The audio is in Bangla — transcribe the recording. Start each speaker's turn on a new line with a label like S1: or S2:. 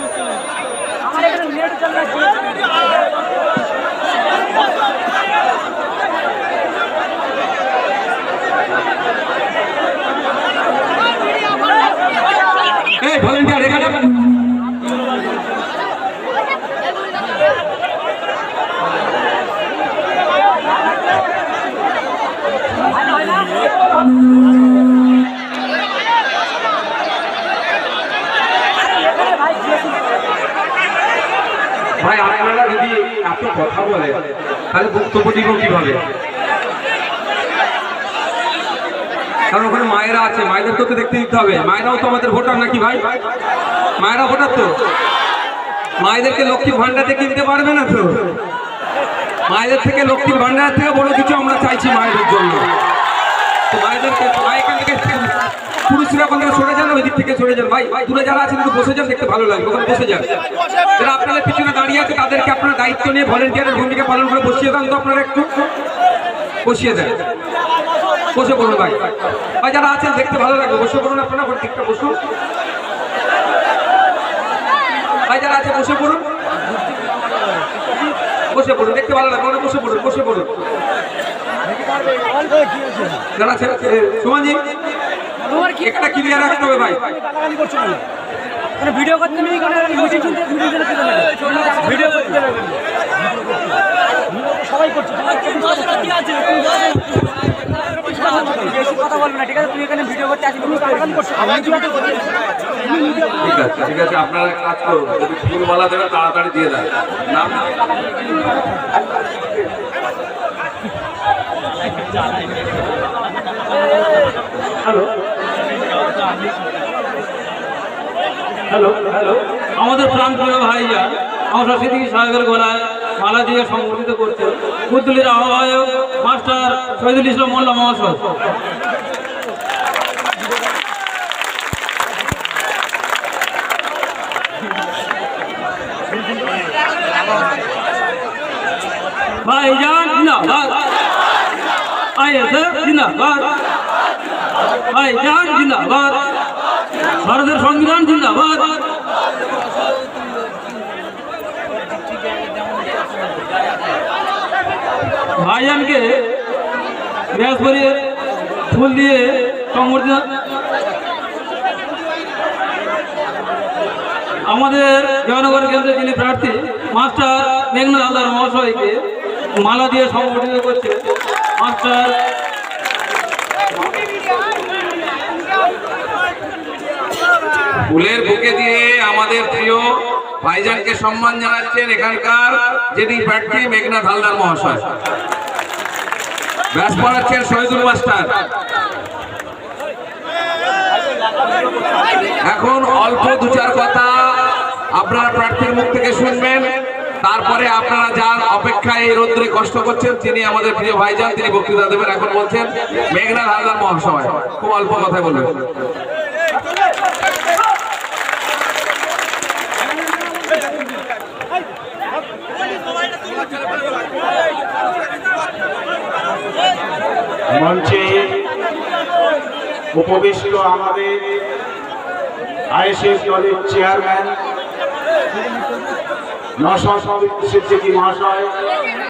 S1: हमारे लेट चल रहा है। ভাই, আপনারা যদি এত কথা বলে, তাহলে বক্তব্য দিব কীভাবে? কারণ ওখানে মায়েরা আছে মায়েদেরকেও তো দেখতে দিতে হবে। মায়েরাও তো আমাদের ভোটার নাকি ভাই? মায়েরা ভোটার তো। মায়েদেরকে লক্ষ্মীর ভান্ডার কিনতে পারবে না তো? মায়েদের থেকে লক্ষ্মীর ভান্ডার থেকে বড় কিছু আমরা চাইছি মায়েদের জন্য। মায়েদেরকে মা এখান থেকে পুরুষরা সরে যান সরে যান। ভাই দূরে যারা আছেন একটু বসে যান, দেখতে ভালো লাগবে। ওখানে বসে যান। যারা আপনাদের পিছনে দাঁড়িয়ে আছে, তাদেরকে আপনার দায়িত্ব নিয়ে ভলেন্টিয়ারের ভূমিকা পালন করে বসিয়ে দেন তো আপনারা একটু। বসিয়ে দেন। বসে পড়ুন, ভাই। ভাই, যারা আছেন, দেখতে ভালো লাগবে। বসে পড়ুন আপনারা দিকটা বসুন। ভাই, যারা আছে বসে পড়ুন। বসে পড়ুন, দেখতে ভালো লাগবে। বসে পড়ুন বসে পড়ুন। যারা আছে এ, সুমনজি একটা ক্লিয়ার রাখতে হবে ভাই?
S2: ভিডিও করতে নেই কোনো মিটিং শুনতে ভিডিও করতে সবাই করছে বেশি কথা বলবে না ঠিক আছে? তুমি এখানে ভিডিও করতে তুমি করছ।
S1: ঠিক আছে ঠিক আছে আপনারা কাজ করুন। যদি ফুলমালা দেবে তাড়াতাড়ি দিয়ে দেন। নাম?
S3: হ্যালো। হ্যালো হ্যালো আমাদের প্রাণপ্রিয় ভাইয়া আমরা সেদিকে সাহেবের গলায় মালা দিয়ে সংগঠিত করছে। পুতুলির আহ্বায়ক মাস্টার শহীদুল ইসলাম মোল্লা মহাশয়। ভাইজান, জিন্দাবাদ। আইএসএফ, জিন্দাবাদ। ভাইজান জিন্দাবাদ। ভারতের সংবিধান জিন্দাবাদ। ভাইজানকে ব্যাস ভরিয়ে ফুল দিয়ে সংবর্ধিত আমাদের জয়নগর কেন্দ্রের যিনি প্রার্থী, মাস্টার মেঘনাথ হালদার মহাশয়কে মালা দিয়ে সংগঠিত করছে মাস্টার
S1: ফুলের বুকে দিয়ে আমাদের প্রিয় ভাইজানকে সম্মান জানাচ্ছেন এখানকার যিনি প্রার্থী মেঘনাথ হালদার মহাশয়। ব্যাস পড়াচ্ছেন শহীদুল মাস্টার। এখন অল্প দু চার কথা আপনারা প্রার্থীর মুখ থেকে শুনবেন। তারপরে আপনারা যার অপেক্ষায় এই রৌদ্রে কষ্ট করছেন, তিনি আমাদের প্রিয় ভাইজান, তিনি বক্তৃতা দেবেন। এখন বলছেন মেঘনাথ হালদার মহাশয়। খুব অল্প কথায় বলবেন।
S4: মঞ্চে উপবিষ্ট আমাদের আইএসএস দলের চেয়ারম্যান নশো সিদ্দিকী মহাশয়